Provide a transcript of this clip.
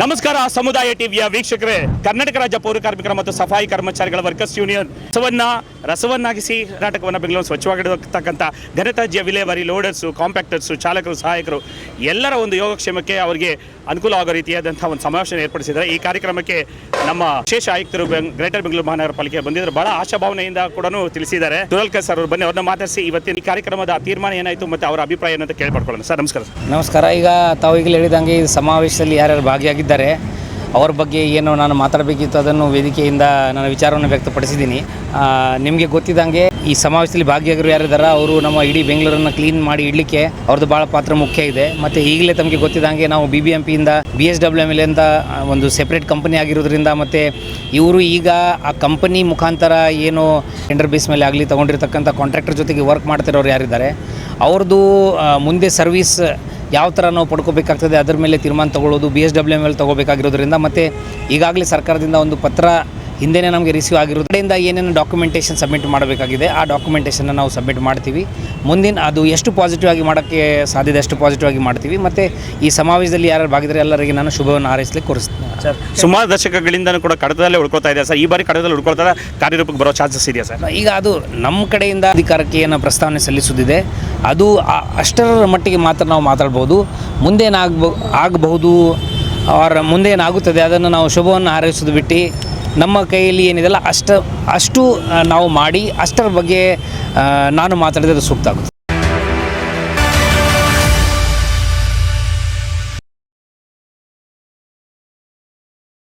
ನಮಸ್ಕಾರ ಸಮುದಾಯ ಟಿವಿಯ ವೀಕ್ಷಕರೇ. ಕರ್ನಾಟಕ ರಾಜ್ಯ ಪೌರ ಕಾರ್ಮಿಕರ ಮತ್ತು ಸಫಾಯಿ ಕರ್ಮಚಾರಿಗಳ ವರ್ಕರ್ಸ್ ಯೂನಿಯನ್ ರಸವನ್ನ, ರಸವನ್ನಾಗಿಸಿ ಕರ್ನಾಟಕವನ್ನು ಬೆಂಗಳೂರು ಸ್ವಚ್ಛವಾಗಿಡತಕ್ಕಂಥ ಘನತಾಜ್ಯ ವಿಲೇವಾರಿ ಲೋಡರ್ಸು, ಕಾಂಪ್ಯಾಕ್ಟರ್ಸು, ಚಾಲಕರು, ಸಹಾಯಕರು ಎಲ್ಲರ ಒಂದು ಯೋಗಕ್ಷೇಮಕ್ಕೆ ಅವರಿಗೆ ಅನುಕೂಲ ಆಗೋ ರೀತಿಯಾದಂಥ ಒಂದು ಸಮಾವೇಶ ಏರ್ಪಡಿಸಿದ್ದಾರೆ. ಈ ಕಾರ್ಯಕ್ರಮಕ್ಕೆ ನಮ್ಮ ವಿಶೇಷ ಆಯುಕ್ತರು ಗ್ರೇಟರ್ ಬೆಂಗಳೂರು ಮಹಾನಗರ ಪಾಲಿಕೆ ಬಂದಿದ್ದರು. ಬಹಳ ಆಶಾಭಾವನೆಯಿಂದ ಕೂಡ ತಿಳಿಸಿದ್ದಾರೆ. ತುರಲ್ಕರ್ ಸರ್ ಅವರು ಬನ್ನಿ, ಅವ್ರನ್ನ ಮಾತಾಡಿಸಿ ಇವತ್ತಿನ ಈ ಕಾರ್ಯಕ್ರಮದ ತೀರ್ಮಾನ ಏನಾಯಿತು ಮತ್ತು ಅವರ ಅಭಿಪ್ರಾಯ ಏನಂತ ಕೇಳ್ಪಡ್ಕೊಳ್ಳೋಣ. ಸರ್, ನಮಸ್ಕಾರ ಸರ್. ನಮಸ್ಕಾರ. ಈಗ ತಾವು ಈಗಲೇ ಹೇಳಿದಂಗೆ ಈ ಸಮಾವೇಶದಲ್ಲಿ ಯಾರ್ಯಾರು ಭಾಗಿಯಾಗಿದ್ದಾರೆ, ಅವ್ರ ಬಗ್ಗೆ ಏನು ನಾನು ಮಾತಾಡಬೇಕಿತ್ತು ಅದನ್ನು ವೇದಿಕೆಯಿಂದ ನನ್ನ ವಿಚಾರವನ್ನು ವ್ಯಕ್ತಪಡಿಸಿದ್ದೀನಿ. ನಿಮಗೆ ಗೊತ್ತಿದ್ದಂಗೆ ಈ ಸಮಾವೇಶದಲ್ಲಿ ಭಾಗಿಯಾಗಿರೋ ಯಾರಿದ್ದಾರೆ ಅವರು ನಮ್ಮ ಇಡೀ ಬೆಂಗಳೂರನ್ನು ಕ್ಲೀನ್ ಮಾಡಿ ಇಡಲಿಕ್ಕೆ ಅವ್ರದ್ದು ಭಾಳ ಪಾತ್ರ ಮುಖ್ಯ ಇದೆ. ಮತ್ತು ಈಗಲೇ ತಮಗೆ ಗೊತ್ತಿದ್ದಂಗೆ ನಾವು B B M ಪಿಯಿಂದ B S W M L ಅಂತ ಒಂದು ಸೆಪ್ರೇಟ್ ಕಂಪನಿ ಆಗಿರೋದ್ರಿಂದ ಮತ್ತು ಇವರು ಈಗ ಆ ಕಂಪನಿ ಮುಖಾಂತರ ಏನು ಟೆಂಡರ್ ಬೇಸ್ ಮೇಲೆ ಆಗಲಿ ತೊಗೊಂಡಿರ್ತಕ್ಕಂಥ ಕಾಂಟ್ರಾಕ್ಟರ್ ಜೊತೆಗೆ ವರ್ಕ್ ಮಾಡ್ತಿರೋರು ಯಾರಿದ್ದಾರೆ ಅವ್ರದ್ದು ಮುಂದೆ ಸರ್ವಿಸ್ ಯಾವ ಥರ ನಾವು ಪಡ್ಕೋಬೇಕಾಗ್ತದೆ ಅದ್ರ ಮೇಲೆ ತೀರ್ಮಾನ ತಗೊಳ್ಳೋದು B S W M L ತೊಗೋಬೇಕಾಗಿರೋದ್ರಿಂದ ಮತ್ತು ಈಗಾಗಲೇ ಸರ್ಕಾರದಿಂದ ಒಂದು ಪತ್ರ ಹಿಂದೆನೇ ನಮಗೆ ರಿಸೀವ್ ಆಗಿರೋದು. ಕಡೆಯಿಂದ ಏನೇನು ಡಾಕ್ಯುಮೆಂಟೇಷನ್ ಸಬ್ಮಿಟ್ ಮಾಡಬೇಕಾಗಿದೆ ಆ ಡಾಕ್ಯುಮೆಂಟೇಷನ್ನ ನಾವು ಸಬ್ಮಿಟ್ ಮಾಡ್ತೀವಿ. ಮುಂದಿನ ಅದು ಎಷ್ಟು ಪಾಸಿಟಿವ್ ಆಗಿ ಮಾಡೋಕ್ಕೆ ಸಾಧ್ಯತೆ ಅಷ್ಟು ಪಾಸಿಟಿವ್ ಆಗಿ ಮಾಡ್ತೀವಿ. ಮತ್ತು ಈ ಸಮಾವೇಶದಲ್ಲಿ ಯಾರು ಭಾಗಿದ್ರೆ ಎಲ್ಲರಿಗೆ ನಾನು ಶುಭವನ್ನು ಹಾರೈಸಲಿಕ್ಕೆ ಕೋರಿಸ್ತೀನಿ. ಸರ್ ಸುಮಾರು ದಶಕಗಳಿಂದ ಕೂಡ ಕಡತದಲ್ಲೇ ಉಳ್ಕೊಳ್ತಾ ಇದೆ ಸರ್? ಈ ಬಾರಿ ಕಡತದಲ್ಲಿ ಉಳ್ಕೊಳ್ತಾರೆ ಕಾರ್ಯರೂಪಕ್ಕೆ ಬರೋ ಚಾನ್ಸಸ್ ಇದೆಯಾ ಸರ್? ಈಗ ಅದು ನಮ್ಮ ಕಡೆಯಿಂದ ಅಧಿಕಾರಕ್ಕೆ ಏನು ಪ್ರಸ್ತಾವನೆ ಸಲ್ಲಿಸುತ್ತಿದೆ. ಅದು ಅಷ್ಟರ ಮಟ್ಟಿಗೆ ಮಾತ್ರ ನಾವು ಮಾತಾಡ್ಬೋದು. ಮುಂದೇನಾಗಬ ಆಗಬಹುದು ಅವರ ಮುಂದೇನಾಗುತ್ತದೆ ಅದನ್ನು ನಾವು ಶುಭವನ್ನು ಹಾರೈಸೋದು ಬಿಟ್ಟು ನಮ್ಮ ಕೈಯಲ್ಲಿ ಏನಿದೆಲ್ಲ ಅಷ್ಟು ಅಷ್ಟು ನಾವು ಮಾಡಿ ಅಷ್ಟರ ಬಗ್ಗೆ ನಾನು ಮಾತಾಡಿದರೆ ಸೂಕ್ತ ಆಗುತ್ತೆ.